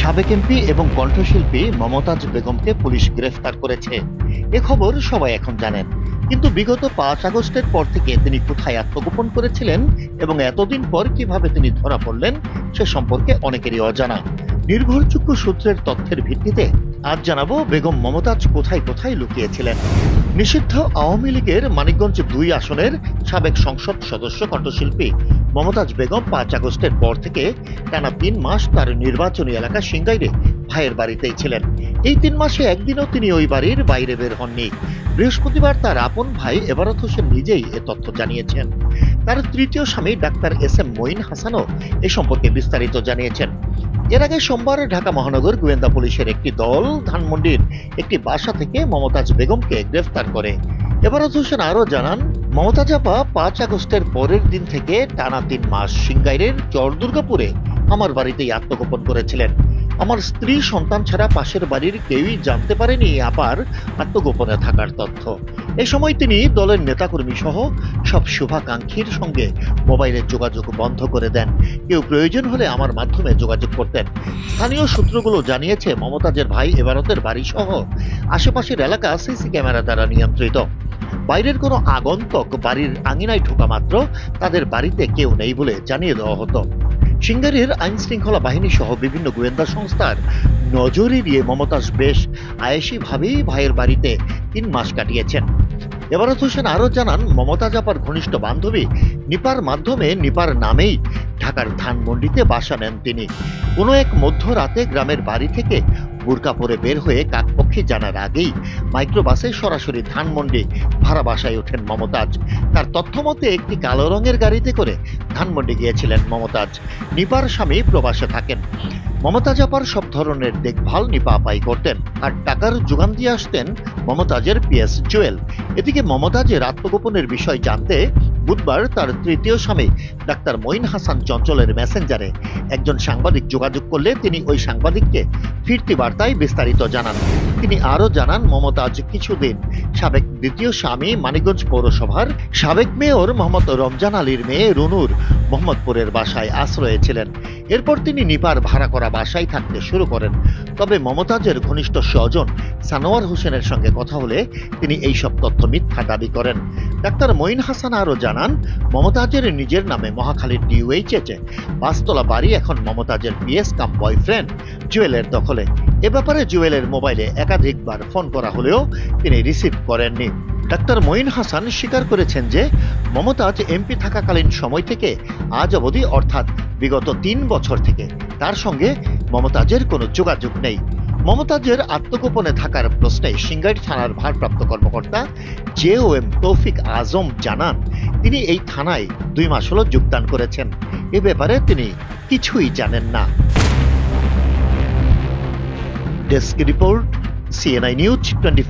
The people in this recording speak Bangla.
সাবেক এমপি এবং কণ্ঠশিল্পী মমতাজ বেগমকে পুলিশ গ্রেফতার করেছে। এ খবর সবাই এখন জানেন। কিন্তু বিগত পাঁচ আগস্টের পর থেকে তিনি কোথায় আত্মগোপন করেছিলেন এবং এতদিন পর কীভাবে তিনি ধরা পড়লেন, সে সম্পর্কে অনেকেরই অজানা। নির্ভরযোগ্য সূত্রের তথ্যের ভিত্তিতে আজ জানাব বেগম মমতাজ কোথায় কোথায় লুকিয়েছিলেন। নিষিদ্ধ আওয়ামী লীগের মানিকগঞ্জ দুই আসনের সাবেক সংসদ সদস্য, কণ্ঠশিল্পী মমতাজ বেগম পাঁচ আগস্টের পর থেকে টানা তিন মাস তার নির্বাচনী এলাকা সিংগাইরে ভাইয়ের বাড়িতেই ছিলেন। এই তিন মাসে একদিনও তিনি ওই বাড়ির বাইরে বের হননি। বৃহস্পতিবার তার আপন ভাই এবারত হোসেন নিজেই এ তথ্য জানিয়েছেন। তার তৃতীয় স্বামী ডাক্তার এস এম মঈন হাসানও এ সম্পর্কে বিস্তারিত জানিয়েছেন। এর আগে সোমবার ঢাকা মহানগর গোয়েন্দা পুলিশের একটি দল ধানমন্ডির একটি বাসা থেকে মমতাজ বেগমকে গ্রেফতার করে। এবারত হোসেন আরও জানান মমতাজ আপা পাঁচ আগস্টের পরের দিন থেকে টানা তিন মাস সিংগাইরের চর দুর্গাপুরে আমার বাড়িতেই আত্মগোপন করেছিলেন। আমার স্ত্রী সন্তান ছাড়া পাশের বাড়ির কেউই জানতে পারেনি আপার আত্মগোপনে থাকার তথ্য। এ সময় তিনি দলের নেতাকর্মী সহ সব শুভাকাঙ্ক্ষীর সঙ্গে মোবাইলের যোগাযোগ বন্ধ করে দেন। কেউ প্রয়োজন হলে আমার মাধ্যমে যোগাযোগ করতেন। স্থানীয় সূত্রগুলো জানিয়েছে, মমতাজের ভাই এবারতের বাড়ি সহ আশেপাশের এলাকা সিসি ক্যামেরা দ্বারা নিয়ন্ত্রিত। বাইরের কোনো আগন্তক বাড়ির আঙিনায় ঢোকা মাত্র তাদের বাড়িতে কেউ নেই বলে জানিয়ে দেওয়া হতো। সিঙ্গারের আইন শৃঙ্খলা বাহিনী সহ বিভিন্ন গোয়েন্দা সংস্থার নজর এড়িয়ে মমতাজ বেশ আয়েসিভাবেই ভাইয়ের বাড়িতে তিন মাস কাটিয়েছেন। এবারত হোসেন আরও জানান মমতাজ আপার ঘনিষ্ঠ বান্ধবী নিপার মাধ্যমে নিপার নামেই ঢাকার ধানমন্ডিতে বাসা নেন তিনি। কোনো এক মধ্যরাতে গ্রামের বাড়ি থেকে বুরকা পরে বের হয়ে কাকপক্ষী জানার আগেই মাইক্রোবাসে সরাসরি ধানমন্ডি ভাড়া বাসায় ওঠেন মমতাজ। তার তথ্য মতে, একটি কালো রঙের গাড়িতে করে ধানমন্ডি গিয়েছিলেন মমতাজ। নিপার স্বামী প্রবাসে থাকেন। মমতাজ আপার সব ধরনের দেখভাল নিপা আপাই করতেন। আর টাকার যোগান দিয়ে আসতেন মমতাজের পিএস জুয়েল। এদিকে মমতাজের আত্মগোপনের বিষয় জানতে বুধবার তার তৃতীয় স্বামী, ডাক্তার মঈন হাসান চঞ্চলের মেসেঞ্জারে। একজন সাংবাদিক যোগাযোগ করলে তিনি ওই সাংবাদিককে ফিরতি বার্তায় বিস্তারিত জানান। তিনি আরও জানান, মমতাজ কিছুদিন সাবেক দ্বিতীয় স্বামী মানিকগঞ্জ পৌরসভার সাবেক মেয়র মোহাম্মদ রমজান আলীর মেয়ে রুনুর মোহাম্মদপুরের বাসায় আশ্রয়ে ছিলেন। এরপর তিনি নিপার ভাড়া করা বাসায় থাকতে শুরু করেন। তবে মমতাজের ঘনিষ্ঠ স্বজন সানোয়ার হোসেনের সঙ্গে কথা হলে তিনি এই সব তথ্য মিথ্যা দাবি করেন। ডাক্তার মঈন হাসান আরও জানান, মমতাজের নিজের নামে মহাখালীর ডিউএইচএচে বাস্তলা বাড়ি এখন মমতাজের বিএস কাম বয়ফ্রেন্ড জুয়েলের দখলে। এ ব্যাপারে জুয়েলের মোবাইলে একাধিকবার ফোন করা হলেও তিনি রিসিভ করেননি। ডাক্তার মঈন হাসান স্বীকার করেছেন যে মমতাজ এমপি থাকাকালীন সময় থেকে আজ অবধি, অর্থাৎ বিগত তিন বছর থেকে, তার সঙ্গে মমতাজের কোনো যোগাযোগ নেই। মমতাজের আত্মগোপনে থাকার প্রশ্নে সিঙ্গাইর থানার ভারপ্রাপ্ত কর্মকর্তা জে ও এম তৌফিক আজম জানান, তিনি এই থানায় দুই মাস হল যোগদান করেছেন। এ ব্যাপারে তিনি কিছুই জানেন না। Desk report, CNI news twenty